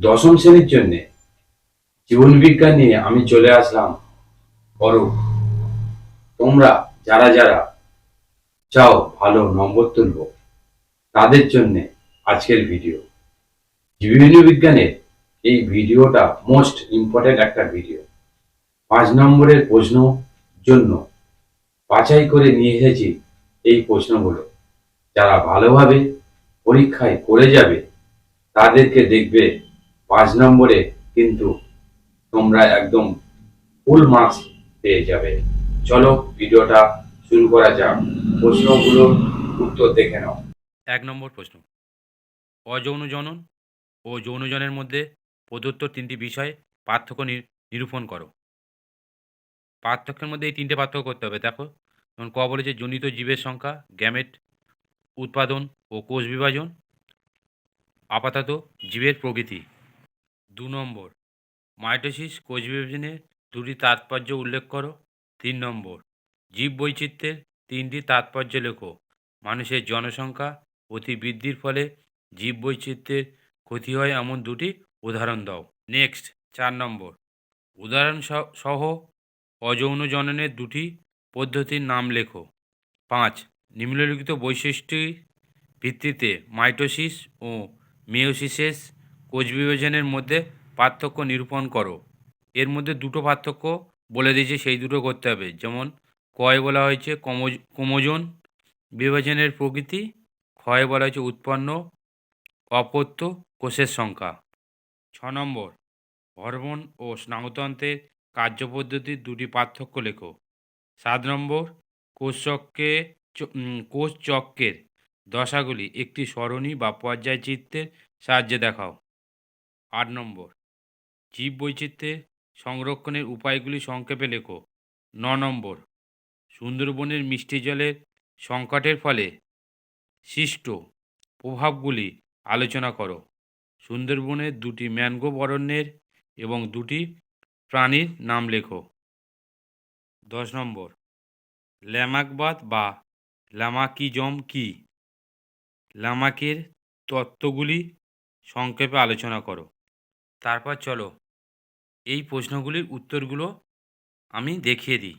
দশম শ্রেণির জন্য জীবন বিজ্ঞান নিয়ে আমি চলে আসলাম। অরূপ তোমরা যারা যারা চাও ভালো নম্বর তুলব, তাদের জন্য আজকের ভিডিও। জীবন বিজ্ঞানের এই ভিডিওটা মোস্ট ইম্পর্টেন্ট একটা ভিডিও। পাঁচ নম্বরের প্রশ্ন জন্য বাছাই করে নিয়ে এসেছি এই প্রশ্নগুলো। যারা ভালোভাবে পরীক্ষায় করে যাবে, তাদেরকে দেখবে পাঁচ নম্বরে কিন্তু তোমরা একদম ফুল মার্কস পেয়ে যাবে। চলো ভিডিওটা শুরু করা যাক। প্রশ্নগুলো উত্তর দেখে নাও। এক নম্বর প্রশ্ন। অযৌন জনন ও যৌনজনের মধ্যে প্রদত্ত তিনটি বিষয় পার্থক্য নিরূপণ করো। পার্থক্যের মধ্যে এই তিনটে পার্থক্য করতে হবে, দেখো। যেমন ক বলেছে জনিত জীবের সংখ্যা, গ্যামেট, উৎপাদন ও কোষ বিভাজন, আপাতত জীবের প্রকৃতি। দু নম্বর। মাইটোসিস কোষ বিভাজনের দুটি তাৎপর্য উল্লেখ করো। তিন নম্বর। জীব বৈচিত্র্যের তিনটি তাৎপর্য লেখো। মানুষের জনসংখ্যা অতি বৃদ্ধির ফলে জীব বৈচিত্র্যের ক্ষতি হয় এমন দুটি উদাহরণ দাও। নেক্সট, চার নম্বর। উদাহরণ সহ অযৌন জননের দুটি পদ্ধতির নাম লেখো। পাঁচ, নিম্নলিখিত বৈশিষ্ট্যের ভিত্তিতে মাইটোসিস ও মিওসিসেস কোষ বিভাজনের মধ্যে পার্থক্য নিরূপণ করো। এর মধ্যে দুটো পার্থক্য বলে দিয়েছে সেই দুটো করতে হবে। যেমন কয় বলা হয়েছে কমোজ ক্রোমোজোন বিভাজনের প্রকৃতি ক্ষয় বলা হয়েছে উৎপন্ন অপত্য কোষের সংখ্যা। ছ নম্বর হরমোন ও স্নায়ুতন্ত্রের কার্যপদ্ধতির দুটি পার্থক্য লেখো। সাত নম্বর কোষচক্রে চ- উম, কোষ চক্রের দশাগুলি একটি সরণি বা পর্যায় চিত্রের সাহায্যে দেখাও। আট নম্বর। জীব বৈচিত্র্যের সংরক্ষণের উপায়গুলি সংক্ষেপে লেখো। ন নম্বর। সুন্দরবনের মিষ্টি জলের সংকটের ফলে সৃষ্ট প্রভাবগুলি আলোচনা করো। সুন্দরবনের দুটি ম্যানগ্রোভ অরণ্যের এবং দুটি প্রাণীর নাম লেখো। দশ নম্বর। ল্যামাকবাদ বা ল্যামাকিজম কি? লামাকের তত্ত্বগুলি সংক্ষেপে আলোচনা করো। তারপর চলো এই প্রশ্নগুলির উত্তরগুলো আমি দেখিয়ে দিই।